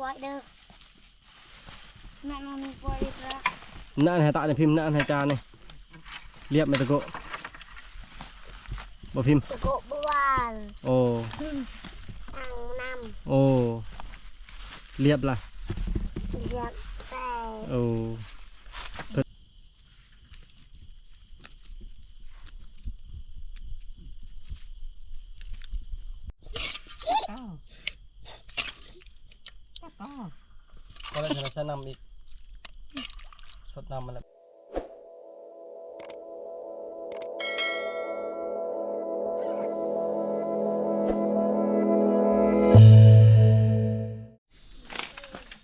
ปล่อยเด้อนั่นมันปล่อยอีกแล้วนั่นให้ตาเนี่ยพิมพ์นั่นให้จานเนี่ยเรียบไหมตะโกะบ่พิมพ์ตะโกบวานโอ้อ่างน้โอ้เรียบละำเรียบแต่โอ้เพิ่น ก็เลยจะใช้ น้ำอีกสดน้ำมันแล้ว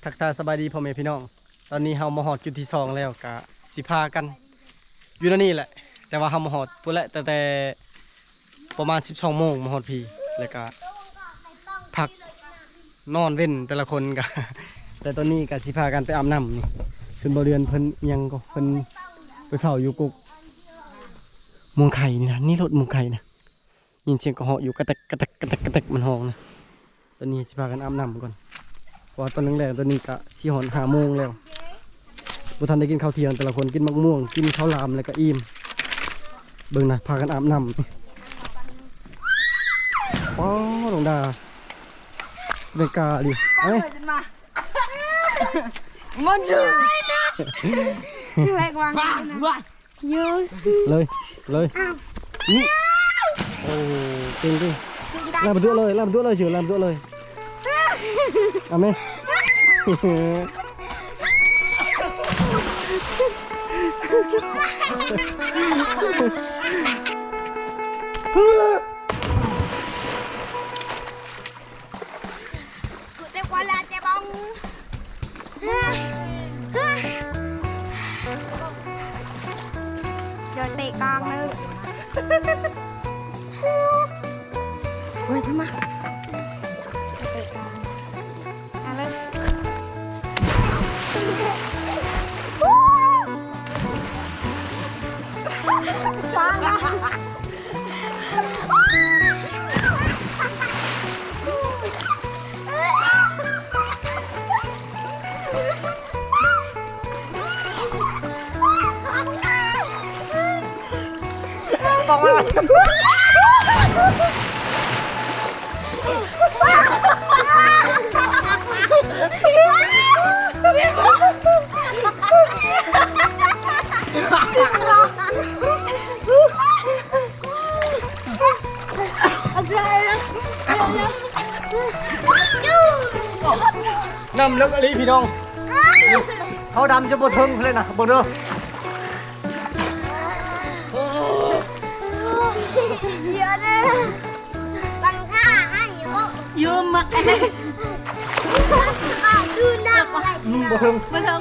ทักทายสบายดีพ่อแม่พี่น้อง ตอนนี้เฮามาหอดจุดที่สองแล้วกะสิพากัน อยู่นั่นนี่แหละ แต่ว่าเฮามาหอดปุ๊แหละแต่แต่ประมาณ 12โมงมาหอดพีแล้วก็พักนอนเว้นแต่ละคนกะ แต่ตอนนี้ก็สิพากันไปอาบน้ำนี่ขึ้นบ่เรือนเพิ่นยังก็เพิ่นไปเฝ้าอยู่กุกมงไข่นี่นะนี่รถมงไข่นะยินเสียงก็เหาะอยู่กระแตกกระแตกกระแตกกระแตกมันห้องนะตอนนี้สิพากันอาบน้ำก่อนเพราะตอนแรกๆตอนนี้ก็สิหอนหาโมงแล้วบ่ทันได้กินข้าวเที่ยงแต่ละคนกินมะม่วงกินข้าวลามแล้วก็อิ่มเบิ่งนะพากันอาบน้ำนี่ว้หลวงดาเบกาดิเอ้ย มันจืดพี่แม็กวางยืนเลยเลยนี่โอ้ กลางเลยเฮ้ยทำไม น้ำเลิกอะไรพี่น้อง เขาดำจะบ่เทิงเลยนะบ่เด้อ เยอะเลยตั้งค่าให้เยอะยืมมาอ้าวดูหน้าอะไรอืมบ่เทิง มาถึง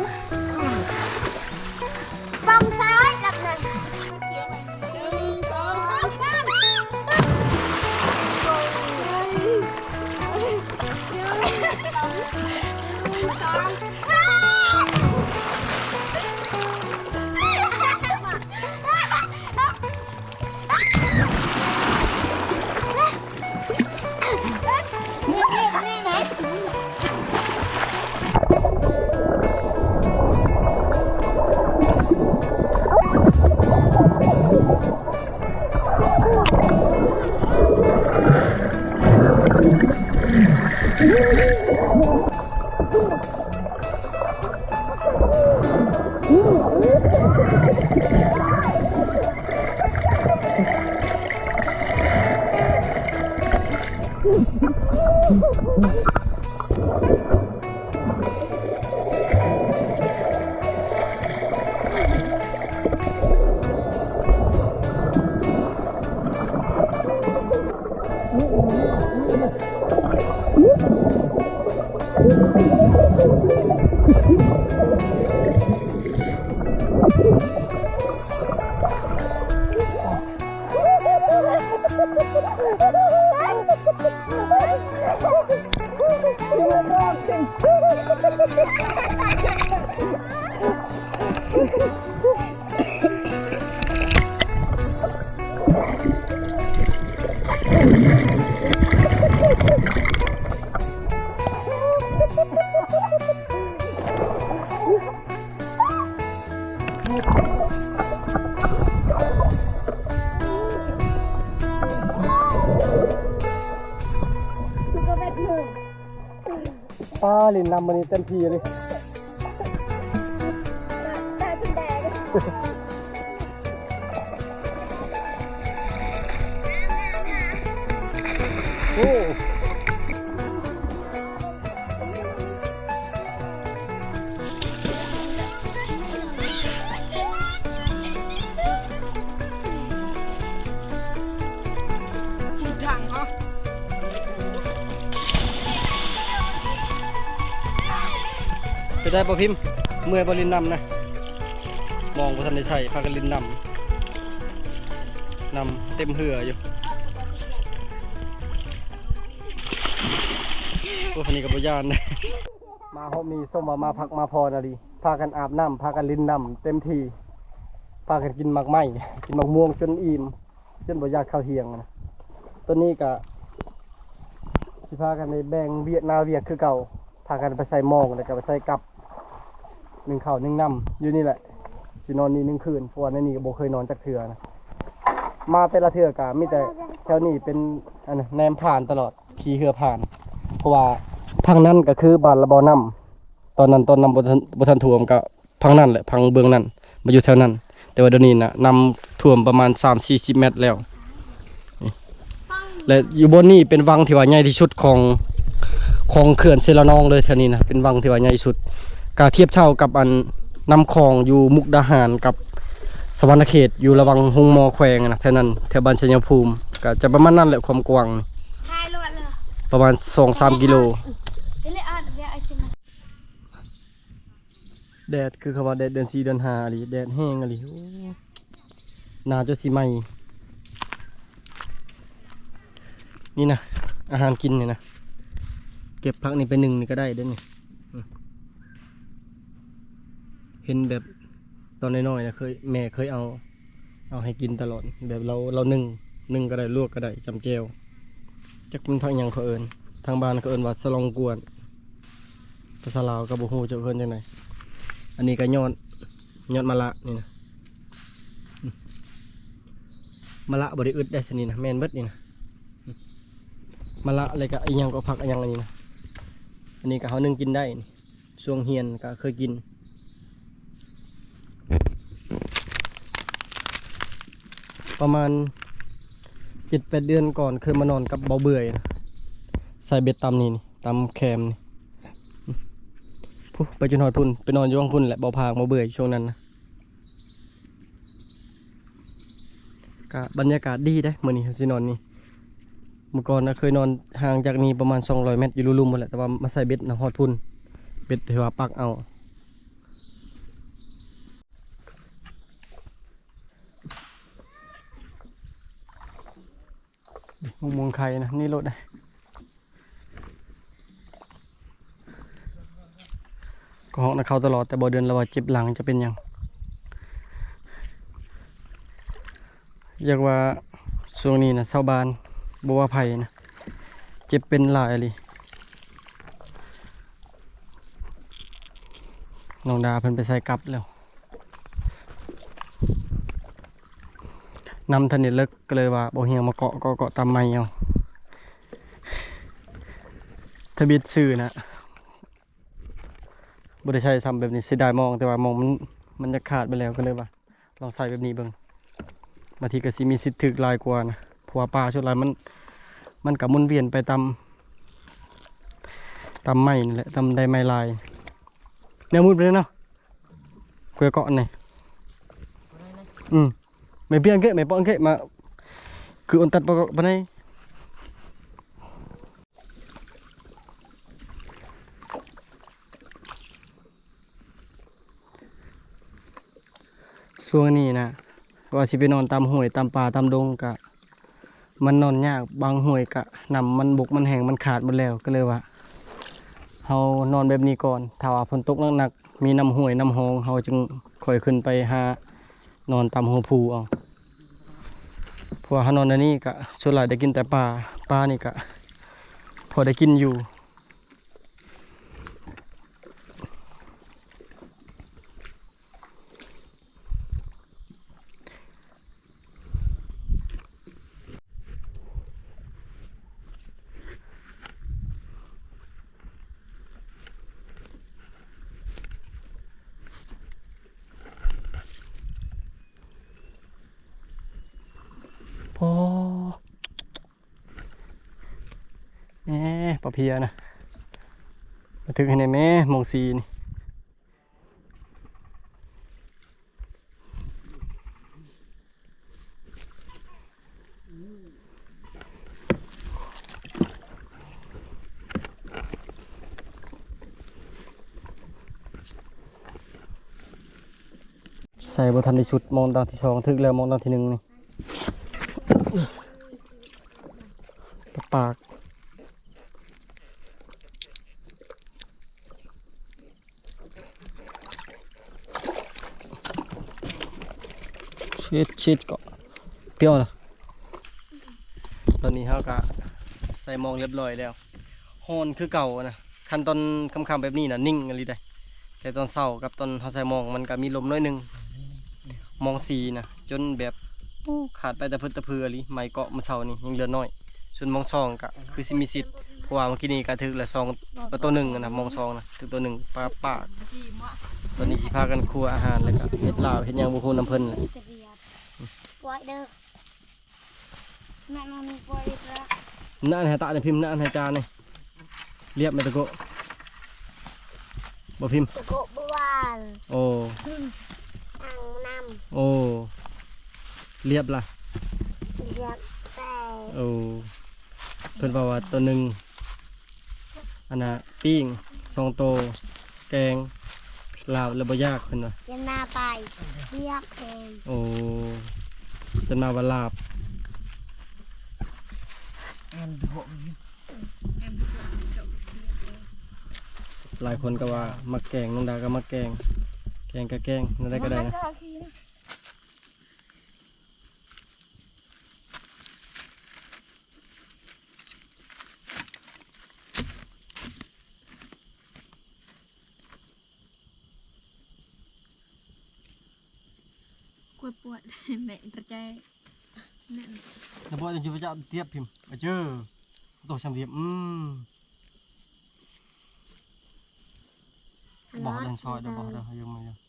ลินนำมันนี่เต็มที่เลยตาเป็นแดงโอ้ ได้ปะพิมพ์เมื่อยบลินนำนะ มองบ่ทันได้ใช่พากันลินนำนำเต็มเหืออยู่พวกนี้กับยานนะมาห้องนี้ส้มมามาพักมาพอนาดีพากันอาบน้ำพากันลินน้ำเต็มทีพากันกินมากไม้กินมากม่วงจนอิ่มจนบ่อยากเข้าวเทียงนะตัวนี้ก็สิพากันในแบ่งเวียดนาเวียคือเก่าพากันไปใส่มองแล้วก็ไปใส่กับ หนึ่งข้าวหนึ่งน้ำอยู่นี่แหละสินอนนี่หนึ่งคืนเพราะว่าในนี่ก็บ่เคยนอนจักเทื่อนะมาแต่ละเทื่อกะมีแต่แถวนี้เป็นอันนะแนมผ่านตลอดขี่เรือผ่าน เพราะว่าพังนั้นก็คือบ้านระบอน้ำตอนนั้นตอนนำบทันบทันท่วมก็พังนั่นแหละพังเบื้องนั้นมาอยู่แถวนั้น แต่ว่าเดี๋ยวนี้นะนำท่วมประมาณ 3 40 เมตรแล้วนี่และอยู่บนนี้เป็นวังที่ว่าใหญ่ที่สุดของของเขื่อนเซลานองเลยแถวนี้นะเป็นวังที่ว่าใหญ่ที่สุด กาเทียบเท่ากับอันน้ำคลองอยู่มุกดาหารกับสวรรณเขตอยู่ระหวังหงมอแขวงนะแถวนั้นแถวบ้านชัยภูมิก็จะประมาณนั้นแหละความกว้างนี่ทายรวดเลยประมาณ2-3กิโลเดี๋ยวเลยอ่านเดี๋ยวไอ้ชิมแดดคือคำว่าแดดเดือนสี่เดือนห้าอะไรแดดแห้งอะไรโอ้หนาจะสิไหมนี่นะอาหารกินเนี่ยนะเก็บพักนี่ไปหนึ่งนี่ก็ได้เด้อนี่อืม เห็นแบบตอนน้อยๆนะเคยแม่เคยเอา เอาให้กินตลอด แบบเราเรานึ่งนึ่งก็ได้ลวกก็ได้จำเจวจักมันพักหยังเขาเอินทางบ้านเขาเอินว่าสลองกวนภาษาลาวกับบุฮูจะเอินจังไดอันนี้ก็ยอดยอดมะละนี่นะมะละบริอึดได้ชนิดนะแมนเบิดนี่นะมะละอะไรก็อีหยังก็ผักอีหยังอันนี้นะอันนี้ก็เขานึ่งกินได้นี่ช่วงเฮียนก็เคยกิน ประมาณเจ็ดแปดเดือนก่อนเคยมานอนกับเบาเบื่อยนะใส่เบ็ดตำนี่นี่ตำแคมนี่ไปจนหอดพุ่นไปนอนอยู่ห้องพุ่นแหละเบ่พางบ่เบื่อช่วงนั้นนะก็บรรยากาศดีได้เมื่อนี้สินอนนี่เมื่อก่อนนะเคยนอนห่างจากนี้ประมาณ200เมตรอยู่ลุ่มหมดแหละแต่ว่ามาใส่เบ็ดนะหอดพุ่นเบ็ดถือว่าปักเอา มงมงไข่นะ นี่รถนะก็ห้องนะเขาตลอดแต่บ่เดือนละว่าเจ็บหลังจะเป็นยังอยากว่าช่วงนี้นะชาวบ้านบ่ว่าไผ่นะเจ็บเป็นหลายเลยน้องดาเพิ่นไปใส่กลับแล้ว นำทนนี่เลิกก็เลยว่าบ่เฮียงมาเกาะเกาะเกาะตามไม้เอาทะเบียนชื่อนะบริใช้ทำแบบนี้เสียดายมองแต่ว่ามองมันมันจะขาดไปแล้วก็เลยว่าลองใส่แบบนี้เบิ่งบางทีก็สิมีสิทธิ์ถึกลายกว่านะเพราะว่าปลาชุดลายมันมันกับมุนเวียนไปตามตามไม้นี่แหละตามไดไม้ลายแนวมุดไปเลยเนาะคุยเกาะนี่อืมไม่เพียงแค่ไม่ป้องแค่มาคืออันตัดปะเกปะไหนช่วงนี้นะว่าสิไปนอนตามห้วยตามป่าตามดงกะ มันนอนยากบางห้วยกะนำมันบกมันแห้งมันขาดหมดแล้วก็เลยว่าเฮานอนแบบนี้ก่อนถ้าว่าฝนตกหนักๆมีน้ำห้วยน้ำหองเฮาจึงค่อยขึ้นไปหานอนตามหัวภูเอา พวกฮานอนอันนี้กะส่วนหลายได้กินแต่ปลาปลานี่กะพอได้กินอยู่ ปลาเพียนะมาถึงให้ในแม่มองซีนี่ใส่บทันในชุดมองดาวที่สองถึกแล้วมองดาวที่หนึ่งนี่ปาก ชิดชิดก็เปรี้ยวละตอนนี้เขาก็ใส่มองเรียบร้อยแล้วฮอนคือเก่านะคันตอนคำๆแบบนี้นะนิ่งอะไรได้แต่ตอนเศร้ากับตอนเขาใส่มองมันก็มีลมน้อยหนึงมองสีนะจนแบบขาดไปแต่เพิ่นตะเพือลิไม้เกาะมือเศร้านี่ยังเหลือน้อยส่วนมองซองก็คือสิมีสิทธิ์เพราะว่าเมื่อกี้นี้ก็ถึกละซองตัวหนึ่งนะมองซองนะถึกตัวหนึ่งปลาปากตอนนี้สิพากันครัวอาหารแล้วก็เฮ็ดลาบเฮ็ดหยังบ่ฮู้น้ำเพิ่นแหละ จะเรียบปล่อยเด้อแม่นอนปล่อยละนั่นให้ตาเนี่ยพิมพ์นั่นให้จานนี่เรียบไหมตะโกะบ่พิมพ์ตะโกบวานโอ้อ่างน้โอ้เรียบล่ะำเรียบแต่โอ้เพิ่นบอกว่าตัวหนึ่งอันน่ะปิ้งสองโตวแกงลาวแล้วบ่ยากเพิ่นว่าจะนาไปเรียกเองโอ้ จนมาว่าลาบหลายคนก็ว่ามาแกงน้องดาก็มาแกง แกงก็แกงนั่นได้ก็ได้นะ គាត់អ្នកត្រចែអ្នកតែបងជួយចាប់ទៀតភីមអជើទោះចាំទៀតអឺបោះដល់ឆោតដល់បោះដល់យើងមកយើង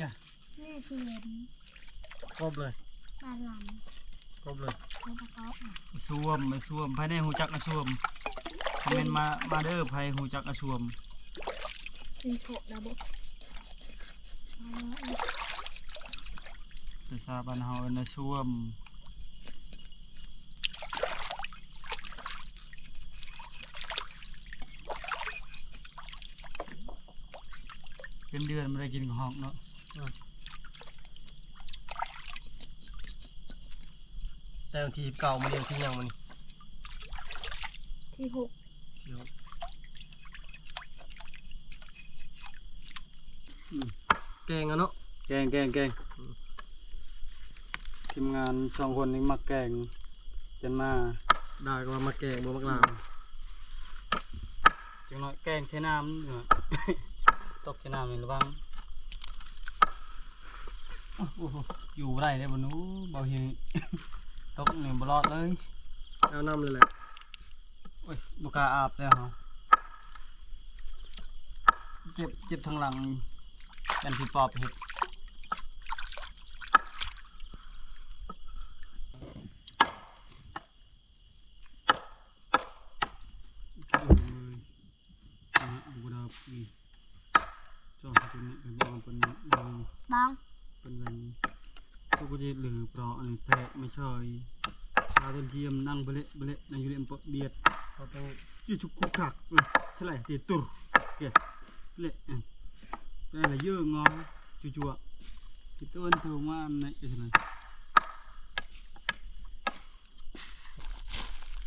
อย่านี่คือเห็นครบเลยปลาหลังครบเลยเขาตะกอบอะสวมมาสวมภายในหูจักอาสวมคอมเมนต์มามาเด้อภายหูจักอาสวมมีโถนะบุ๊ภาษาบ้านเฮาเอิ้นว่าสวมเป็นเดือนไม่ได้กินของหอกเนาะ แต่วันที่เก่ามันยังที่ยังมันที่หกแกงอะเนาะแกงแกงแกงทีมงานสองคนนี้มักแกงจนมาได้ก็ว่ามาแกงบ่มักลาวจังน้อยแกงใช้น้ำเนาะตกใช้น้ำนี่ระวังโอ้โห อยู่ไรได้บนนู้เบาเฮียตกนี่บรอดเลยเอาน้ำเลยแหละโอ้ยบุกล้าอาบแล้วเหรอเจ็บเจ็บทางหลังกันที่ปอบเห็ดบุกดาปีจอมตัวนี้เป็นบอลเป็นบอล บ้อง เป็นแบบนี้พวกกูจะหรื อเปล่าอันนี้แพะไม่ช่อยชาต้นเทียมนั่งเบละเบละในยูเรียมปะเบียดเขาต้องยู่จุกกุกขักเลยใช่ไรตีตุรเกลเละอะแต่ละเยอะงอจุจัวที่ต้นเธอมาอันไหนจะไหน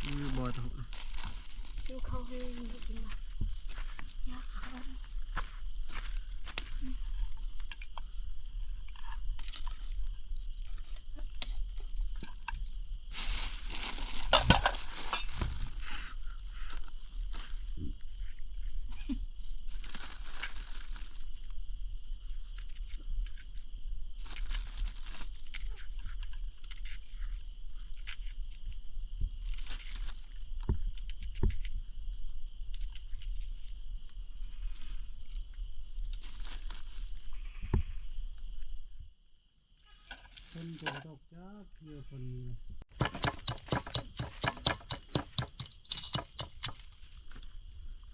นี่บ่อยต้องดูเขาให้กินบ้างอยากเขา ตัวตกจ้าเยอะคนนี้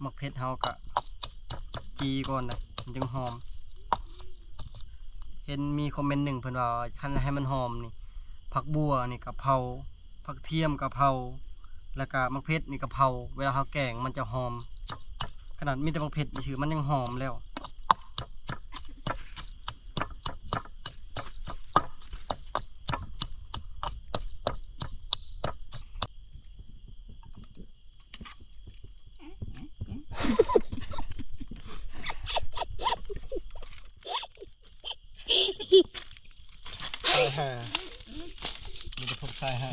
มักเพชรเฮากะจีก่อนนะมันจึงหอม เห็นมีคอมเมนต์หนึ่งเพิ่นว่าคันให้มันหอมนี่ผักบัวนี่กะเพราผักเทียมกะเพราแล้วก็มักเพชรนี่กะเพราเวลาเฮาแกงมันจะหอม ขนาดมีแต่มักเพชรนี่คือมันยังหอมแล้ว ชายหามีแต่พบชายหา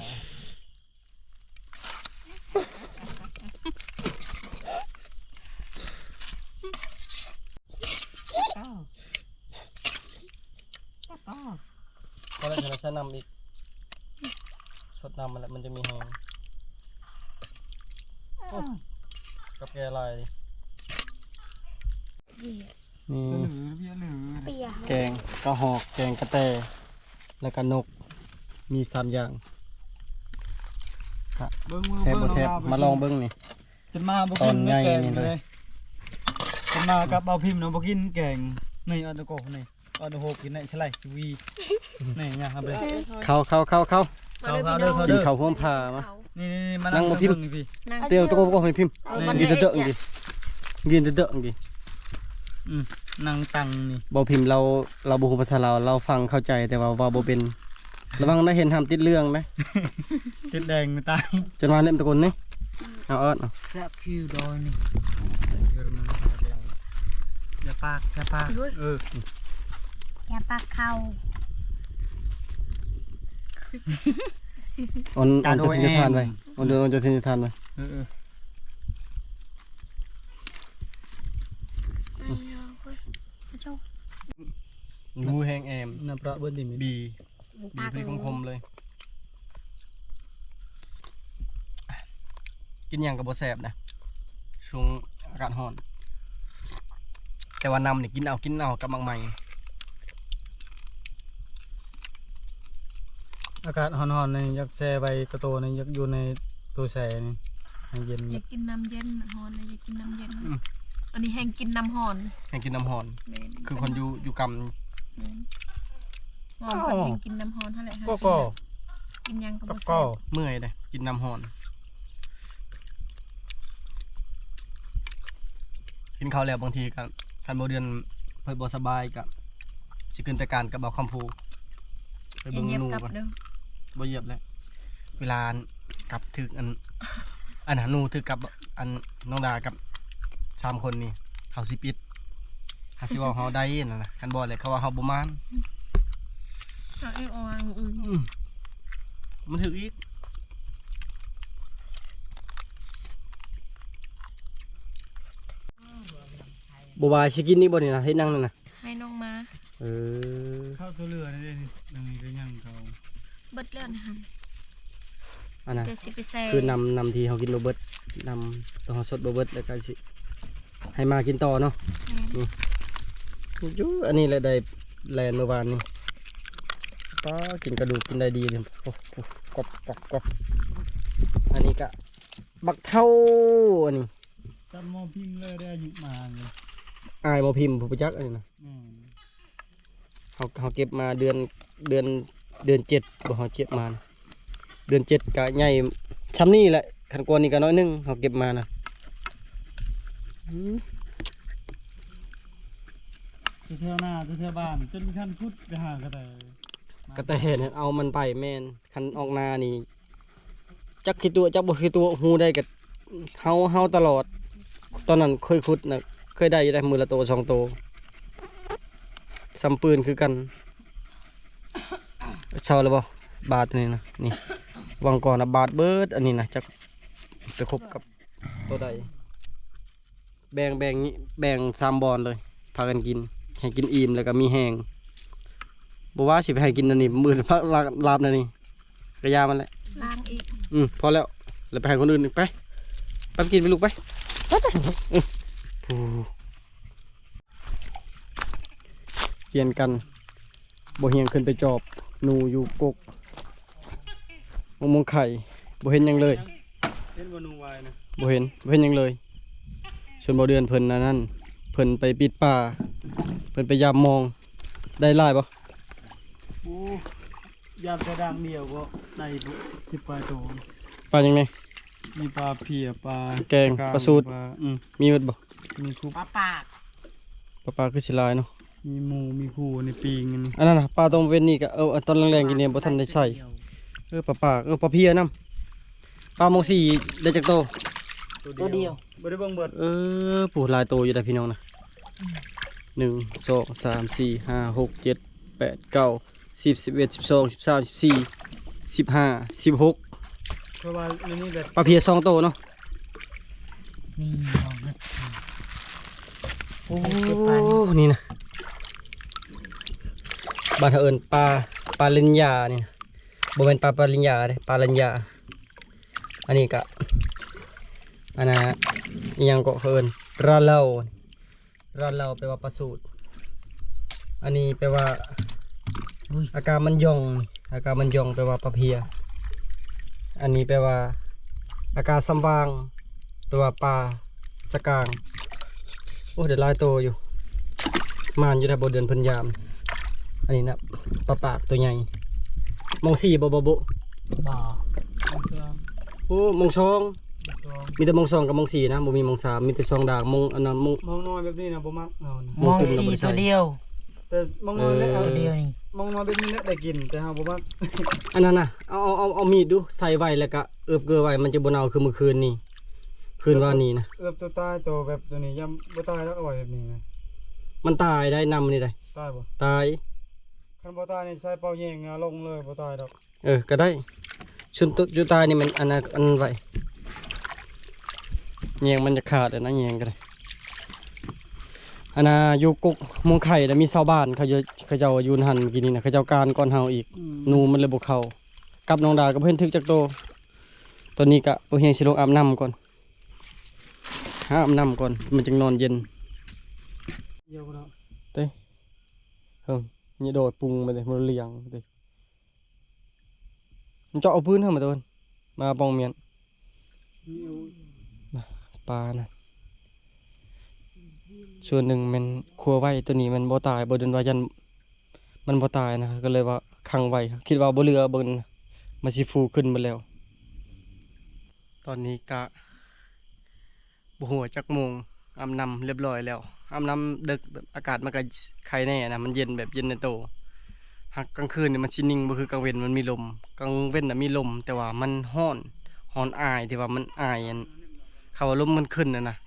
ก็เลยจะใช้น้ำอีก สดน้ำมันแหละมันจะมีแหงโอ้กับแกลายดิเหี้ยนี่หรือเบี้ยหรือเปียแกงกระหอก แกงกระแต แล้วก็นก มีสามอย่างเบิ้งมือแซ่บบ่แซ่บมาลองเบิ้งนี่จะมาบ่ตอกินนใหญ่แกงนี่เลเลย ยจะมากับเอาพิมพ์เนาะบ่กินแกงนี่เอาตะโกนี่เอาตะโหกินได้ใช่ไรวีนี่เนี่ยครับเลยเข้าเข้าเข้าเข้า เอาเข้าเด้อเข้ากิเด้นข้าวห่วมผ้ามา นี่นี่นี่มานั่นั่งงบ่บ่พิพิมมพ์พ์พี่เตียวตะโกก็ให้พิมพ์เออมันกินได้เดอะๆเอีกิยนกินเดอะๆกินอืมนั่งตังนี่บ่พิมพ์เราเราบ่ฮู้ภาษาลาวเราฟังเข้าใจแต่ว่าเว่าบ่เป็นระวังได้เห็นห้ามติดเรื่องนะติดแดงไม่ตายจนว่าเล่มตะกนนี่เอาเอิ้นเอาแซ่บคิวดอยนี่เยอรมันอย่าปากอย่าปากเอออย่าปากเข้า ออนออนจะทิ้งจะทานไว้ออนเดินออนจะทิ้งจะทานไว้เออเออรูแหงแอมน้ำปลาเบิ้ลดิมบีปากบีพริกคมๆเลย กินหยังกับบ่แซ่บนะช่วงอากาศร้อน แต่ว่านำนี่กินเอากินเอากับมังใหม่ อากาศร้อนๆนี่อยากแช่ใบกระโตนี่อยากอยู่ในตัวแช่นี่ให้เย็นอยากกินน้ำเย็นฮอนเลยอยากกินน้ำเย็นอันนี้แห้งกินน้ำฮอนแห่งกินน้ำหอน แม่นคือคนอยู่อยู่กแม่นฮอนคนแห้งกินน้ำฮอนเท่าไหร่ก็ก็กินหยังก็ก็บ่ก็แซ่บำเมื่อยเลยกินน้ำหอน กินข้าวแล้วบางทีก็คันบ่เดือนเพิ่นบ่สบายก็สิขึ้นแต่การกับเอาคำพูไปอย่าเบิ่งเหยียบหนูกลับก่อนเด้อ บ่เหยียบแล้วเวลากลับถึกอัน อันหาหนูถึกกับอันน้องดากับสามคนนี่เฮาสิปิดหาสิเว่าเฮาได้นั่นน่ะคันบ่เลยเขาว่าเฮาบ่มานเอาเอ้อางอื่นอืมมันถึกอีกบ่ว่าสิกินนี่บ่นี่นะเฮ็ดหยังนั่นน่ะให้น้องมา เออ เข้าตัวเรือนี่เด้นี่ตรงนี้ก็ยังเขา เบิดแล้วนะฮะอันน่ะเดี๋ยวสิไปแซ่คือนำนำที่เฮากินบ่เบิดนำตัวเฮาสดบ่เบิดแล้วก็สิให้มากินต่อเนาะแม่นอยู่อันนี้แหละได้แลนเมื่อวานนี้ป้ากินกระดูกกินได้ดีเลยโอ้โหกรอบกรอบกรอบอันนี้ก็บักเท่าอันนี้จับหม้อพิมพ์เลยได้หยุดมาเลยอายมาพิมพ์ผู้ประจักษ์อันนี้นะอืมเขาเขาเก็บมาเดือนเดือน เดือนเจ็ดบ่เขาเก็บมานะเดือนเจ็ดก็ใหญ่ช้ำนี่แหละขันกวนนี่ก็น้อยนึงเขาเก็บมานะอืมเที่ยวหน้าเที่ยวบ้านจนขั้นพุดไปหากระแต่ก็แต่เห็นเอามันไปแม่นคันออกนานี่จักขี้ตัวจักบ่ขี้ตัวฮู้ได้กับเฮาเฮาตลอด ตอนนั้นเคยขุดนะเคยได้ได้มือละโตสองโตซ้ำปืนคือกัน เช่าแล้วบ่บาทนี่นะนี่วังก่อนนะบาทเบิดอันนี้นะจักไปคบกับตัวใดแบ่งแบ่งนี้แบ่งสามบอนเลยพากันกินให้กินอิ่มแล้วก็มีแห้งบ่ว่าสิไปให้กินอันนี้มือพักลาลาบนั่นนี่กระยามันแหละล้างอีกอืมพอแล้วแล้วไปให้คนอื่นอีกไปไปกินไปลูกไปไปไปอืมโอ้เปลี่ยนกันบ่เฮียงขึ้นไปจอบ หนูอยู่กกมงมงไข่บ่เห็นหยังเลยเห็นบ่นูวายนะบ่เห็นบ่เห็นหยังเลยส่วนบ่เดือนเพิ่นอันนั้นเพิ่นไปปิดป่าเพิ่นไปยามมองได้หลายบ่โอ้ยามแต่ดังเดียวก็ได้บุสิบปลาโตปลาหยังไงมีปลาเพียปลาแกงปลาสูตรปลาอืมมีหมดบ่มีคุบปลาปากปลาปลาคือสิหลายเนาะ มีหมูมีคู่ในปีงอันนี้อันนั้นน่ะปลาตรงเว้นนี่ก็เออตอนแรงๆกินเนี่ยบ่ทันได้ใส่เออปลาปลาเออปลาเพียนํปลามงสีได้จักโตตัวเดียวบ่ได้เบิ่งเบิดเออผู้หลายโตอยู่ได้พี่น้องนะหนึ่งสองสามสี่ห้าหกเจ็ดแปดเก้าสิบสิบเอ็ดสิบสองสิบสามสิบสี่สิบห้าสิบหกเพราะว่าในนี้แบบปลาเพียสองโตเนาะนี่ลองนะโอ้นี่นะ บ้านเขาเอิญปลาปลาลินยานี่นะบ่เป็นปลาปลาลินยาเด้ปลาลินยา อันนี้ก็อันน่ะอิหยังก็เขาเอิญราเลาราเลาแปลว่าปลาสูตรอันนี้แปลว่าอุ้ยอาการมันยอง อาการมันยองแปลว่าปลาเพีย อันนี้แปลว่า อาการสำวางแปลว่าปลาสกางโอ้เดี๋ยวลายโตอยู่มานอยู่ในบนเดือนเพันยาม อันนี้นะปลาปากตัวใหญ่มองสี่บ่บ่บ่บ่อโอ้มองสองมีแต่มองสองกับมองสี่นะบ่มีมองสามมีแต่สองด่างมองอันนั้นมองมองน้อยแบบนี้นะบ่มักเอานะมองมองตึงเราสี่บ่ได้ใส่ตัวเดียวแต่มองน้อยแล้วเอาตัวเดียวนี่มองน้อยแบบนี้แล้วได้กินแต่เฮาบ่มักอันนั้นน่ะเอาเอาเอาเอามีดดูใส่ไว้แล้วก็เอิบเกลือไว้มันจะบ่เน่าคือเมื่อคืนนี่คืนว่านี้นะเอือบตัวตายตัวแบบตัวนี้ยังบ่ตายแล้วเอาไว้แบบนี้นะมันตายได้นำนี่ได้ตายบ่ตาย คันบ่ตายนี่ใส่เป่าแยงเอาลงเลยบ่ตายดอก เออก็ได้ชุนตุจุตายนี่มันอันนั้นอันนั้นไว้เงียงมันจะขาดอะนะเงียงก็ได้อันน่ะอยู่กุกเมองไข่แล้วมีชาวบ้านเขาจะเขาเจ้าอยูนหันเมื่อกี้นี่นะเขาเจ้าการก่อนเฮาอีกหนูมันเลยบ่เข้ากับน้องดาก็เพิ่นทึกจักโตตอนนี้ก็บ่เฮียงสิลงอาบน้ำก่อนหาอาบน้ำก่อนมันจึงนอนเย็นเดี๋ยวบ่ดอกเต้เฮิง นี่โดดปรุงมาเลยมันเลียงเต้มันเจาะเอาพื้นเฮามาตัวมาปองเมียนนี่เอาปลานะส่วนหนึ่งมันครัวไว้ตัวนี้มันบ่ตายบ่เดินวายันมันบ่ตายนะก็เลยว่าขังไว้คิดว่าบ่เรือเบิ่นมาสิฟูขึ้นมาแล้ว ตอนนี้กะบ่หัวจักโมงอาน้ำเรียบร้อยแล้วอาน้ำดึกอากาศมันก็ ใครแน่นะมันเย็นแบบเย็นในโตหากกลางคืนเนี่ยมันชินิ่งบ่คือกลางเว้นมันมีลมกลางเว้นน่ะมีลม แต่ว่ามันฮ้อนฮ้อนอายที่ว่ามันอายอันคำว่าลมมันขึ้นนะนะ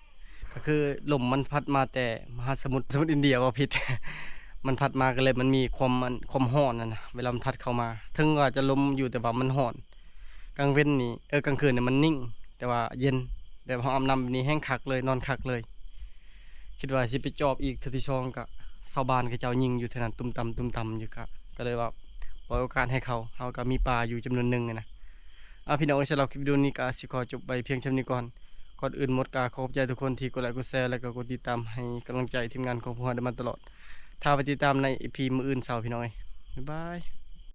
ก็คือลมมันพัดมาแต่มหาสมุทรสมุทรอินเดียว่าผิด มันพัดมาก็เลยมันมีความมันความร้อนนะนะเวลามันพัดเข้ามา ถึงว่าจะลมอยู่แต่ว่ามันร้อนกลางเว้นนี่เออกลางคืนเนี่ยมันนิ่ง แต่ว่าเย็นแต่พออาบน้ำนี้แห้งคักเลยนอนคักเลย คิดว่าสิไปจอบอีกเทอที่ช่องกะ ชาวบ้านก็เจ้ายิงอยู่เท่านั้นตุ่มตำตุ่มตำอยู่กะก็เลยว่าปล่อยโอกาสให้เขาเขาก็มีปลาอยู่จำนวนหนึ่งนะเอาพี่น้องสำหรับคลิปวิดีโอนี้ก็สิขอจบไปเพียงเท่านี้ก่อนก่อนอื่นหมดกาขอบใจทุกคนที่กดไลค์กดแชร์และก็กดติดตามให้กำลังใจทีมงานของพวกเราได้มาตลอดถ้าไปติดตามในอีพีมืออื่นเสาร์พี่น้อยบ๊ายบาย